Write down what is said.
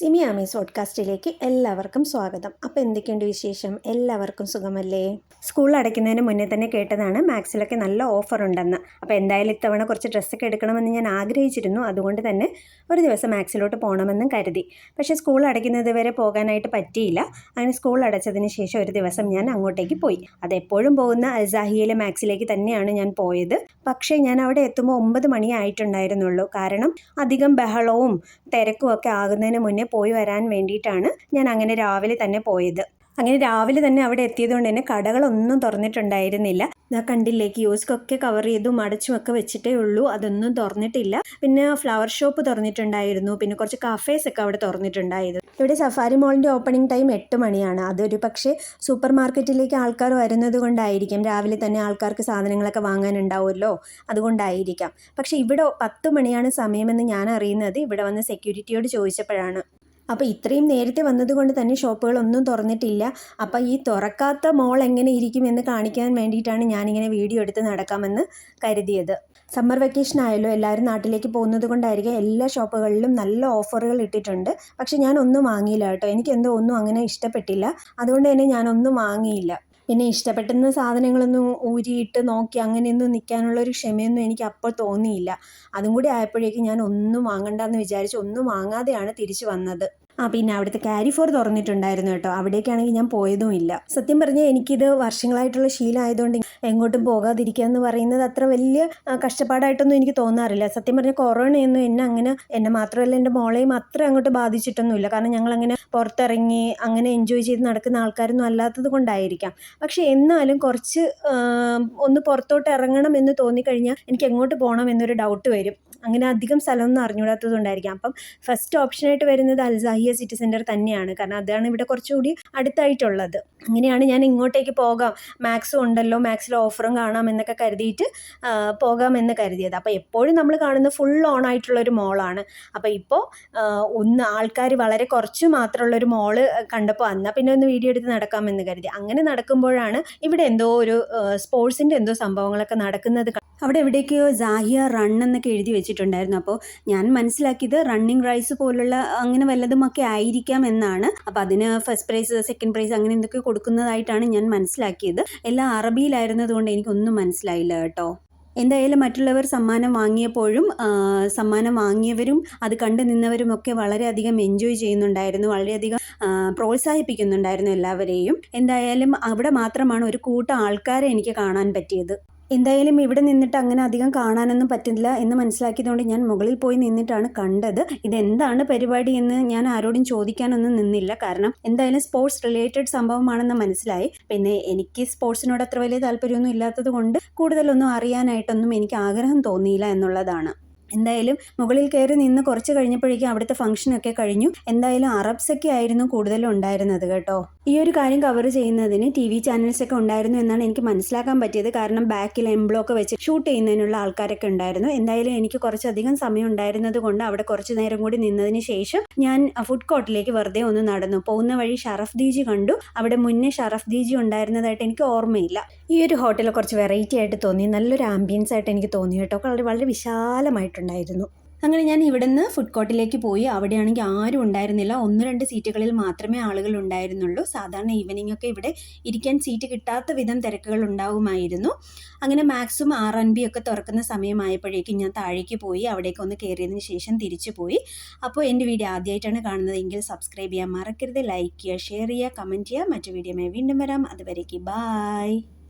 സിമി ആമീസ് പോഡ്കാസ്റ്റിലേക്ക് എല്ലാവർക്കും സ്വാഗതം. അപ്പോൾ എന്തൊക്കെയുണ്ട് വിശേഷം? എല്ലാവർക്കും സുഖമല്ലേ? സ്കൂൾ അടയ്ക്കുന്നതിന് മുന്നേ തന്നെ കേട്ടതാണ് മാക്സിലൊക്കെ നല്ല ഓഫർ ഉണ്ടെന്ന്. അപ്പോൾ എന്തായാലും ഇത്തവണ കുറച്ച് ഡ്രസ്സൊക്കെ എടുക്കണമെന്ന് ഞാൻ ആഗ്രഹിച്ചിരുന്നു. അതുകൊണ്ട് തന്നെ ഒരു ദിവസം മാക്സിലോട്ട് പോകണമെന്നും കരുതി. പക്ഷേ സ്കൂൾ അടയ്ക്കുന്നത് വരെ പോകാനായിട്ട് പറ്റിയില്ല. അങ്ങനെ സ്കൂൾ അടച്ചതിന് ശേഷം ഒരു ദിവസം ഞാൻ അങ്ങോട്ടേക്ക് പോയി. അതെപ്പോഴും പോകുന്ന അൽസാഹിയിലെ മാക്സിലേക്ക് തന്നെയാണ് ഞാൻ പോയത്. പക്ഷേ ഞാൻ അവിടെ എത്തുമ്പോൾ ഒമ്പത് മണിയായിട്ടുണ്ടായിരുന്നുള്ളൂ. കാരണം അധികം ബഹളവും തിരക്കും ഒക്കെ ആകുന്നതിന് മുന്നേ പോയി വരാൻ വേണ്ടിയിട്ടാണ് ഞാൻ അങ്ങനെ രാവിലെ തന്നെ പോയത്. അങ്ങനെ രാവിലെ തന്നെ അവിടെ എത്തിയതുകൊണ്ട് തന്നെ കടകളൊന്നും തുറന്നിട്ടുണ്ടായിരുന്നില്ല. ഞാൻ കണ്ടില്ലേ കിയോസ്കൊക്കെ കവർ ചെയ്തും അടച്ചും ഒക്കെ വെച്ചിട്ടേ ഉള്ളൂ. അതൊന്നും തുറന്നിട്ടില്ല. പിന്നെ ഫ്ലവർ ഷോപ്പ് തുറന്നിട്ടുണ്ടായിരുന്നു. പിന്നെ കുറച്ച് കഫേസ് ഒക്കെ അവിടെ തുറന്നിട്ടുണ്ടായിരുന്നു. ഇവിടെ സഫാരി മോളിന്റെ ഓപ്പണിംഗ് ടൈം എട്ട് മണിയാണ്. അതൊരു പക്ഷേ സൂപ്പർ മാർക്കറ്റിലേക്ക് ആൾക്കാർ വരുന്നത് കൊണ്ടായിരിക്കും. രാവിലെ തന്നെ ആൾക്കാർക്ക് സാധനങ്ങളൊക്കെ വാങ്ങാനുണ്ടാവുമല്ലോ? അതുകൊണ്ടായിരിക്കാം. പക്ഷേ ഇവിടെ പത്ത് മണിയാണ് സമയമെന്ന് ഞാൻ അറിയുന്നത്. ഇവിടെ വന്ന് സെക്യൂരിറ്റിയോട് ചോദിച്ചപ്പോഴാണ്. അപ്പോൾ ഇത്രയും നേരത്തെ വന്നതുകൊണ്ട് തന്നെ ഷോപ്പുകളൊന്നും തുറന്നിട്ടില്ല. അപ്പോൾ ഈ തുറക്കാത്ത മോൾ എങ്ങനെ ഇരിക്കുമെന്ന് കാണിക്കാൻ വേണ്ടിയിട്ടാണ് ഞാനിങ്ങനെ വീഡിയോ എടുത്ത് നടക്കാമെന്ന് കരുതിയത്. സമ്മർ വെക്കേഷൻ ആയല്ലോ എല്ലാവരും നാട്ടിലേക്ക് പോകുന്നത് കൊണ്ടായിരിക്കും എല്ലാ ഷോപ്പുകളിലും നല്ല ഓഫറുകൾ ഇട്ടിട്ടുണ്ട്. പക്ഷെ ഞാൻ ഒന്നും വാങ്ങിയില്ല കേട്ടോ. എനിക്ക് എന്തോ ഒന്നും അങ്ങനെ ഇഷ്ടപ്പെട്ടില്ല. അതുകൊണ്ട് തന്നെ ഞാനൊന്നും വാങ്ങിയില്ല. പിന്നെ ഇഷ്ടപ്പെട്ടുന്ന സാധനങ്ങളൊന്നും ഊരിയിട്ട് നോക്കി അങ്ങനെയൊന്നും നിൽക്കാനുള്ള ഒരു ക്ഷമയൊന്നും എനിക്ക് അപ്പോൾ തോന്നിയില്ല. അതും കൂടി ആയപ്പോഴേക്കും ഞാൻ ഒന്നും വാങ്ങണ്ടെന്ന് വിചാരിച്ച് ഒന്നും വാങ്ങാതെയാണ് തിരിച്ചു വന്നത്. ആ പിന്നെ അവിടുത്തെ ക്യാരി ഫോർ തുറന്നിട്ടുണ്ടായിരുന്നു കേട്ടോ. അവിടേക്കാണെങ്കിൽ ഞാൻ പോയതും ഇല്ല. സത്യം പറഞ്ഞാൽ എനിക്കിത് വർഷങ്ങളായിട്ടുള്ള ശീലമായതുകൊണ്ട് എങ്ങോട്ടും പോകാതിരിക്കുക എന്ന് പറയുന്നത് അത്ര വലിയ കഷ്ടപ്പാടായിട്ടൊന്നും എനിക്ക് തോന്നാറില്ല. സത്യം പറഞ്ഞാൽ കൊറോണയൊന്നും എന്നെ അങ്ങനെ എന്നെ മാത്രമല്ല എന്റെ മോളെയും അത്ര അങ്ങോട്ട് ബാധിച്ചിട്ടൊന്നുമില്ല. കാരണം ഞങ്ങൾ അങ്ങനെ പുറത്തിറങ്ങി അങ്ങനെ എൻജോയ് ചെയ്ത് നടക്കുന്ന ആൾക്കാരൊന്നും അല്ലാത്തത് കൊണ്ടായിരിക്കാം. പക്ഷേ എന്നാലും കുറച്ച് ഒന്ന് പുറത്തോട്ട് ഇറങ്ങണം എന്ന് തോന്നിക്കഴിഞ്ഞാൽ എനിക്ക് എങ്ങോട്ട് പോകണം എന്നൊരു ഡൗട്ട് വരും. അങ്ങനെ അധികം സ്ഥലമൊന്നും അറിഞ്ഞുകൂടാത്തത് കൊണ്ടായിരിക്കാം. അപ്പം ഫസ്റ്റ് ഓപ്ഷനായിട്ട് വരുന്നത് അൽസാഹിയ സിറ്റി സെന്റർ തന്നെയാണ്. കാരണം അതാണ് ഇവിടെ കുറച്ചുകൂടി അടുത്തായിട്ടുള്ളത്. അങ്ങനെയാണ് ഞാൻ ഇങ്ങോട്ടേക്ക് പോകാം. മാക്സും ഉണ്ടല്ലോ മാക്സിൽ ഓഫറും കാണാം എന്നൊക്കെ കരുതിയിട്ട് പോകാമെന്ന് കരുതിയത്. അപ്പോൾ എപ്പോഴും നമ്മൾ കാണുന്ന ഫുൾ ഓൺ ആയിട്ടുള്ള ഒരു മോളാണ് അപ്പോൾ ഇപ്പോൾ ഒന്ന് ആൾക്കാർ വളരെ കുറച്ച് മാത്രമുള്ളൊരു മോൾ കണ്ടപ്പോൾ എന്നാൽ പിന്നെ ഒന്ന് വീഡിയോ എടുത്ത് നടക്കാമെന്ന് കരുതി. അങ്ങനെ നടക്കുമ്പോഴാണ് ഇവിടെ എന്തോ ഒരു സ്പോർട്സിന്റെ എന്തോ സംഭവങ്ങളൊക്കെ നടക്കുന്നത് അവിടെ എവിടേക്കോ ജാഹിയ റൺ എന്നൊക്കെ എഴുതി വെച്ചിട്ടുണ്ടായിരുന്നു. അപ്പോൾ ഞാൻ മനസ്സിലാക്കിയത് റണ്ണിങ് റൈസ് പോലുള്ള അങ്ങനെ വല്ലതുമൊക്കെ ആയിരിക്കാം എന്നാണ്. അപ്പോൾ അതിന് ഫസ്റ്റ് പ്രൈസ് സെക്കൻഡ് പ്രൈസ് അങ്ങനെ എന്തൊക്കെ കൊടുക്കുന്നതായിട്ടാണ് ഞാൻ മനസ്സിലാക്കിയത്. എല്ലാം അറബിയിലായിരുന്നതുകൊണ്ട് എനിക്കൊന്നും മനസ്സിലായില്ല കേട്ടോ. എന്തായാലും മറ്റുള്ളവർ സമ്മാനം വാങ്ങിയപ്പോഴും സമ്മാനം വാങ്ങിയവരും അത് കണ്ടു നിന്നവരും ഒക്കെ വളരെയധികം എൻജോയ് ചെയ്യുന്നുണ്ടായിരുന്നു. വളരെയധികം പ്രോത്സാഹിപ്പിക്കുന്നുണ്ടായിരുന്നു എല്ലാവരെയും. എന്തായാലും അവിടെ മാത്രമാണ് ഒരു കൂട്ടം ആൾക്കാരെ എനിക്ക് കാണാൻ പറ്റിയത്. എന്തായാലും ഇവിടെ നിന്നിട്ട് അങ്ങനെ അധികം കാണാനൊന്നും പറ്റുന്നില്ല എന്ന് മനസ്സിലാക്കിയതുകൊണ്ട് ഞാൻ മുകളിൽ പോയി നിന്നിട്ടാണ് കണ്ടത്. ഇതെന്താണ് പരിപാടി എന്ന് ഞാൻ ആരോടും ചോദിക്കാനൊന്നും നിന്നില്ല. കാരണം എന്തായാലും സ്പോർട്സ് റിലേറ്റഡ് സംഭവമാണെന്ന് മനസ്സിലായി. പിന്നെ എനിക്ക് സ്പോർട്സിനോട് അത്ര വലിയ താല്പര്യമൊന്നും ഇല്ലാത്തത് കൊണ്ട് കൂടുതലൊന്നും അറിയാനായിട്ടൊന്നും എനിക്ക് ആഗ്രഹം തോന്നിയില്ല എന്നുള്ളതാണ്. എന്തായാലും മുകളിൽ കയറി നിന്ന് കുറച്ച് കഴിഞ്ഞപ്പോഴേക്കും അവിടുത്തെ ഫംഗ്ഷനൊക്കെ കഴിഞ്ഞു. എന്തായാലും അറബ്സൊക്കെ ആയിരുന്നു കൂടുതലും ഉണ്ടായിരുന്നത് കേട്ടോ. ഈ ഒരു കാര്യം കവർ ചെയ്യുന്നതിന് ടി വി ചാനൽസൊക്കെ ഉണ്ടായിരുന്നു എന്നാണ് എനിക്ക് മനസ്സിലാക്കാൻ പറ്റിയത്. കാരണം ബാക്കിൽ എംബ്ലോക്ക് വെച്ച് ഷൂട്ട് ചെയ്യുന്നതിനുള്ള ആൾക്കാരൊക്കെ ഉണ്ടായിരുന്നു. എന്തായാലും എനിക്ക് കുറച്ചധികം സമയം ഉണ്ടായിരുന്നത് കൊണ്ട് അവിടെ കുറച്ച് നേരം കൂടി നിന്നതിന് ശേഷം ഞാൻ ഫുഡ് കോർട്ടിലേക്ക് വെറുതെ ഒന്ന് നടന്നു. പോകുന്ന വഴി ഷറഫ് ദീജി കണ്ടു. അവിടെ മുന്നേ ഷറഫ് ദീജി ഉണ്ടായിരുന്നതായിട്ട് എനിക്ക് ഓർമ്മയില്ല. ഈ ഒരു ഹോട്ടൽ കുറച്ച് വെറൈറ്റി ആയിട്ട് തോന്നി. നല്ലൊരു ആംബിയൻസ് ആയിട്ട് എനിക്ക് തോന്നി കേട്ടോ. വളരെ വളരെ വിശാലമായിട്ടുണ്ടായിരുന്നു അങ്ങനെ ഞാൻ ഇവിടുന്ന് ഫുഡ് കോർട്ടിലേക്ക് പോയി. അവിടെയാണെങ്കിൽ ആരും ഉണ്ടായിരുന്നില്ല. ഒന്ന് രണ്ട് സീറ്റുകളിൽ മാത്രമേ ആളുകൾ ഉണ്ടായിരുന്നുള്ളൂ. സാധാരണ ഈവനിംഗ് ഒക്കെ ഇവിടെ ഇരിക്കാൻ സീറ്റ് കിട്ടാത്ത വിധം തിരക്കുകൾ ഉണ്ടാവുമായിരുന്നു. അങ്ങനെ മാക്സിമം ആർ എൻ ബി ഒക്കെ തുറക്കുന്ന സമയമായപ്പോഴേക്കും ഞാൻ താഴേക്ക് പോയി. അവിടേക്ക് ഒന്ന് കയറിയതിന് ശേഷം തിരിച്ചു പോയി. അപ്പോൾ എന്റെ വീഡിയോ ആദ്യമായിട്ടാണ് കാണുന്നതെങ്കിൽ സബ്സ്ക്രൈബ് ചെയ്യാൻ മറക്കരുത്. ലൈക്ക് ചെയ്യുക ഷെയർ ചെയ്യുക കമന്റ് ചെയ്യുക. മറ്റു വീഡിയോ വീണ്ടും വരാം. അതുവരേക്ക് ബായ്